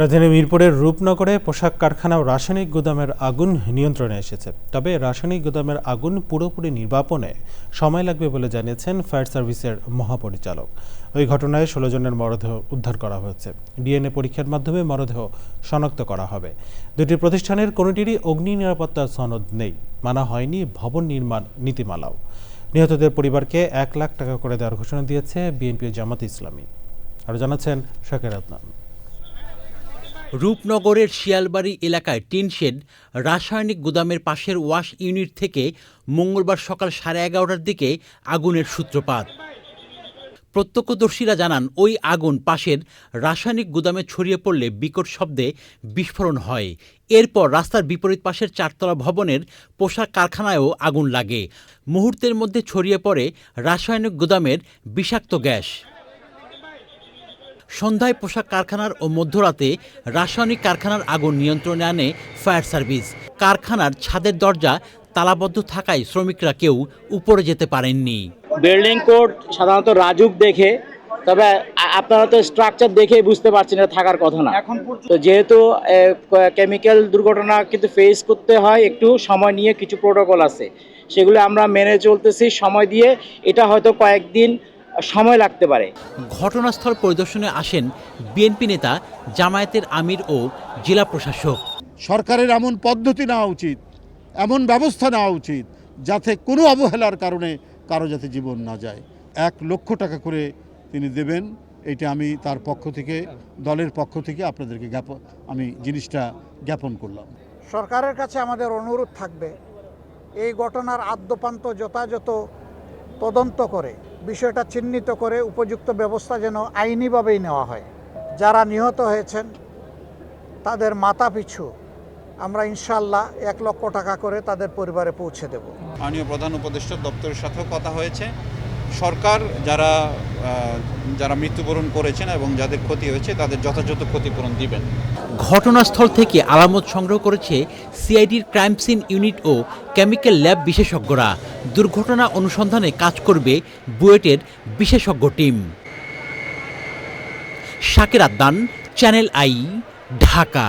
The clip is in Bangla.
রাজধানী মিরপুরের রূপনগরে পোশাক কারখানা ও রাসায়নিক গুদামের আগুন নিয়ন্ত্রণে এসেছে। তবে রাসায়নিক গুদামের আগুন পুরোপুরি নির্বাপনে সময় লাগবে বলে জানিয়েছেন ফায়ার সার্ভিসের মহাপরিচালক। ওই ঘটনায় ষোলো জনের মরদেহ উদ্ধার করা হয়েছে। ডিএনএ পরীক্ষার মাধ্যমে মরদেহ শনাক্ত করা হবে। দুটি প্রতিষ্ঠানের কোনোটিরই অগ্নি নিরাপত্তার সনদ নেই। মানা হয়নি ভবন নির্মাণ নীতিমালাও। নিহতদের পরিবারকে এক লাখ টাকা করে দেওয়ার ঘোষণা দিয়েছে বিএনপি জামাত ইসলামী। আরও জানাচ্ছেন শাকের আদনান। রূপনগরের শিয়ালবাড়ি এলাকায় টিনশেড রাসায়নিক গুদামের পাশের ওয়াশ ইউনিট থেকে মঙ্গলবার সকাল সাড়ে এগারোটার দিকে আগুনের সূত্রপাত। প্রত্যক্ষদর্শীরা জানান, ওই আগুন পাশের রাসায়নিক গুদামে ছড়িয়ে পড়লে বিকট শব্দে বিস্ফোরণ হয়। এরপর রাস্তার বিপরীত পাশের চারতলা ভবনের পোশাক কারখানায়ও আগুন লাগে। মুহূর্তের মধ্যে ছড়িয়ে পড়ে রাসায়নিক গুদামের বিষাক্ত গ্যাস। সন্ধ্যায় পোশাক কারখানার ও মধ্যরাতে রাসায়নিক কারখানার আগুন নিয়ন্ত্রণে আনে ফায়ার সার্ভিস। কারখানার ছাদের দরজা তালাবদ্ধ থাকায় শ্রমিকরা কেউ উপরে যেতে পারেননি। বিল্ডিং কোড সাধারণত রাজুক দেখে তবে আপনারা তো স্ট্রাকচার দেখেই বুঝতে পারছেন এটা থাকার কথা না। এখন তো যেহেতু কেমিক্যাল দুর্ঘটনা কিন্তু ফেস করতে হয় একটু সময় নিয়ে কিছু প্রোটোকল আছে। সেগুলো আমরা মেনে চলতেছি সময় দিয়ে। এটা হয়তো কয়েকদিন সময় লাগতে পারে। ঘটনাস্থল পরিদর্শনে আসেন বিএনপি নেতা জামায়াতের আমির ও জেলা প্রশাসক। সরকারের এমন পদ্ধতি নেওয়া উচিত এমন ব্যবস্থা নেওয়া উচিত যাতে কোনো অবহেলার কারণে কারও যাতে জীবন না যায়। এক লক্ষ টাকা করে তিনি দেবেন এটা আমি তার পক্ষ থেকে দলের পক্ষ থেকে আপনাদেরকে জ্ঞাপন আমি জিনিসটা জ্ঞাপন করলাম। সরকারের কাছে আমাদের অনুরোধ থাকবে এই ঘটনার আদ্যপান্ত যথাযথ তদন্ত করে, বিষয়টা চিহ্নিত করে উপযুক্ত ব্যবস্থা যেন আইনিভাবেই নেওয়া হয়। যারা নিহত হয়েছেন, তাদের মাথা পিছু আমরা ইনশাল্লাহ এক লক্ষ টাকা করে তাদের পরিবারে পৌঁছে দেব। মাননীয় প্রধান উপদেষ্টা দপ্তরের সাথেও কথা হয়েছে। সরকার যারা যারা মৃত্যুবরণ করেছেন এবং যাদের ক্ষতি হয়েছে, তাদের যথাযথ ক্ষতিপূরণ দিবেন। ঘটনাস্থল থেকে আলামত সংগ্রহ করেছে সিআইডির ক্রাইম সিন ইউনিট ও কেমিক্যাল ল্যাব বিশেষজ্ঞরা। দুর্ঘটনা অনুসন্ধানে কাজ করবে বুয়েটের বিশেষজ্ঞ টিম। শাকের আদান চ্যানেল আই, ঢাকা।